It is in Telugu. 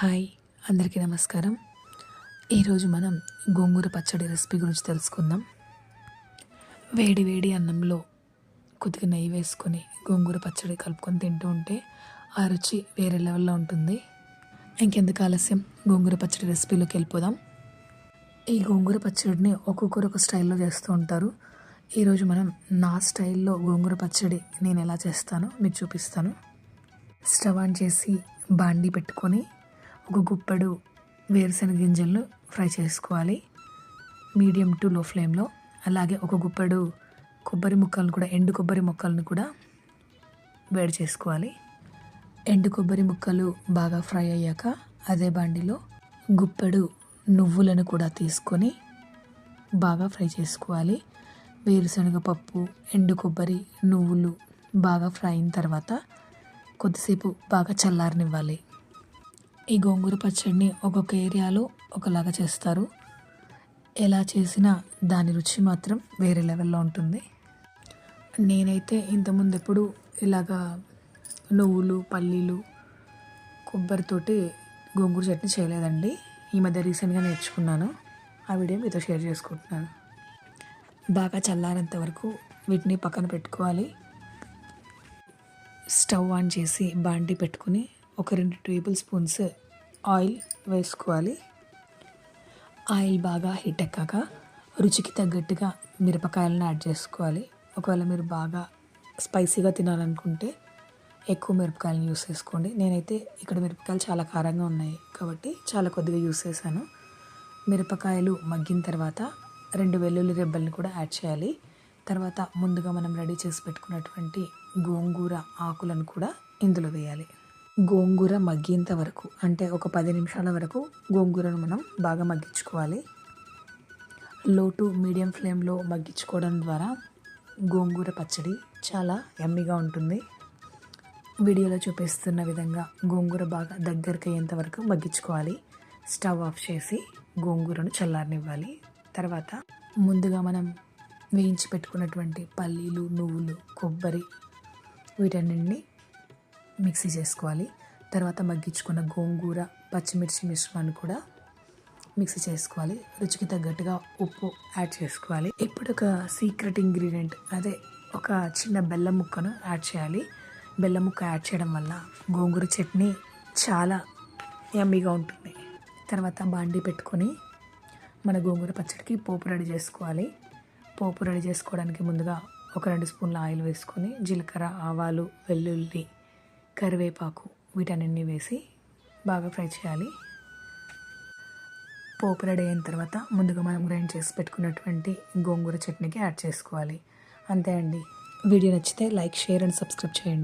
హాయ్ అందరికీ నమస్కారం. ఈరోజు మనం గోంగూర పచ్చడి రెసిపీ గురించి తెలుసుకుందాం. వేడి వేడి అన్నంలో కొద్దిగా నెయ్యి వేసుకొని గోంగూర పచ్చడి కలుపుకొని తింటూ ఉంటే ఆ రుచి వేరే లెవెల్లో ఉంటుంది. ఇంకెందుకు ఆలస్యం? గోంగూర పచ్చడి రెసిపీలోకి వెళ్ళిపోదాం. ఈ గోంగూర పచ్చడిని ఒక్కొక్కరు ఒక స్టైల్లో చేస్తూ ఉంటారు. ఈరోజు మనం నా స్టైల్లో గోంగూర పచ్చడి నేను ఎలా చేస్తానో మీకు చూపిస్తాను. స్టవ్ ఆన్ చేసి బాండీ పెట్టుకొని ఒక గుప్పెడు వేరుశెనగ గింజలను ఫ్రై చేసుకోవాలి. మీడియం టు లో ఫ్లేమ్లో. అలాగే ఒక గుప్పెడు కొబ్బరి ముక్కలను కూడా ఎండు కొబ్బరి ముక్కలను కూడా వేడి చేసుకోవాలి. ఎండు కొబ్బరి ముక్కలు బాగా ఫ్రై అయ్యాక అదే బాండిలో గుప్పెడు నువ్వులను కూడా తీసుకొని బాగా ఫ్రై చేసుకోవాలి. వేరుశనగ పప్పు ఎండు కొబ్బరి నువ్వులు బాగా ఫ్రై అయిన తర్వాత కొద్దిసేపు బాగా చల్లారనివ్వాలి. ఈ గోంగూర పచ్చడిని ఒక్కొక్క ఏరియాలో ఒకలాగా చేస్తారు. ఎలా చేసినా దాని రుచి మాత్రం వేరే లెవెల్లో ఉంటుంది. నేనైతే ఇంతకుముందు ఎప్పుడు ఇలాగా నువ్వులు పల్లీలు కొబ్బరితోటి గోంగూర చట్నీ చేయలేదండి. ఈ మధ్య రీసెంట్గా నేర్చుకున్నాను. ఆ వీడియో మీతో షేర్ చేసుకుంటున్నాను. బాగా చల్లారేంత వరకు వీటిని పక్కన పెట్టుకోవాలి. స్టవ్ ఆన్ చేసి బాండి పెట్టుకుని ఒక రెండు టేబుల్ స్పూన్స్ ఆయిల్ వేసుకోవాలి. ఆయిల్ బాగా హీట్ ఎక్కాక రుచికి తగ్గట్టుగా మిరపకాయలను యాడ్ చేసుకోవాలి. ఒకవేళ మీరు బాగా స్పైసీగా తినాలనుకుంటే ఎక్కువ మిరపకాయలను యూస్ చేసుకోండి. నేనైతే ఇక్కడ మిరపకాయలు చాలా కారంగా ఉన్నాయి కాబట్టి చాలా కొద్దిగా యూస్ చేశాను. మిరపకాయలు మగ్గిన తర్వాత రెండు వెల్లుల్లి రెబ్బల్ని కూడా యాడ్ చేయాలి. తర్వాత ముందుగా మనం రెడీ చేసి పెట్టుకున్నటువంటి గోంగూర ఆకులను కూడా ఇందులో వేయాలి. గోంగూర మగ్గేంత వరకు అంటే ఒక పది నిమిషాల వరకు గోంగూరను మనం బాగా మగ్గించుకోవాలి. లో టు మీడియం ఫ్లేమ్లో మగ్గించుకోవడం ద్వారా గోంగూర పచ్చడి చాలా ఎమ్మిగా ఉంటుంది. వీడియోలో చూపిస్తున్న విధంగా గోంగూర బాగా దగ్గరికి అయ్యేంత వరకు మగ్గించుకోవాలి. స్టవ్ ఆఫ్ చేసి గోంగూరను చల్లారనివ్వాలి. తర్వాత ముందుగా మనం వేయించి పెట్టుకున్నటువంటి పల్లీలు నువ్వులు కొబ్బరి వీటన్నింటినీ మిక్సీ చేసుకోవాలి. తర్వాత మగ్గించుకున్న గోంగూర పచ్చిమిర్చి మిశ్రమాన్ని కూడా మిక్సీ చేసుకోవాలి. రుచికి తగ్గట్టుగా ఉప్పు యాడ్ చేసుకోవాలి. ఇప్పుడు ఒక సీక్రెట్ ఇంగ్రీడియంట్ అదే ఒక చిన్న బెల్లం ముక్కను యాడ్ చేయాలి. బెల్లం ముక్క యాడ్ చేయడం వల్ల గోంగూర చట్నీ చాలా యమ్మీగా ఉంటుంది. తర్వాత బాండీ పెట్టుకొని మన గోంగూర పచ్చడికి పోపు రెడీ చేసుకోవాలి. పోపు రెడీ చేసుకోవడానికి ముందుగా ఒక రెండు స్పూన్ల ఆయిల్ వేసుకొని జీలకర్ర ఆవాలు వెల్లుల్లి కరివేపాకు వీటన్నింటినీ వేసి బాగా ఫ్రై చేయాలి. పోపు రెడీ అయిన తర్వాత ముందుగా మనం గ్రైండ్ చేసి పెట్టుకున్నటువంటి గోంగూర చట్నీకి యాడ్ చేసుకోవాలి. అంతే అండి. వీడియో నచ్చితే లైక్ షేర్ అండ్ సబ్స్క్రైబ్ చేయండి.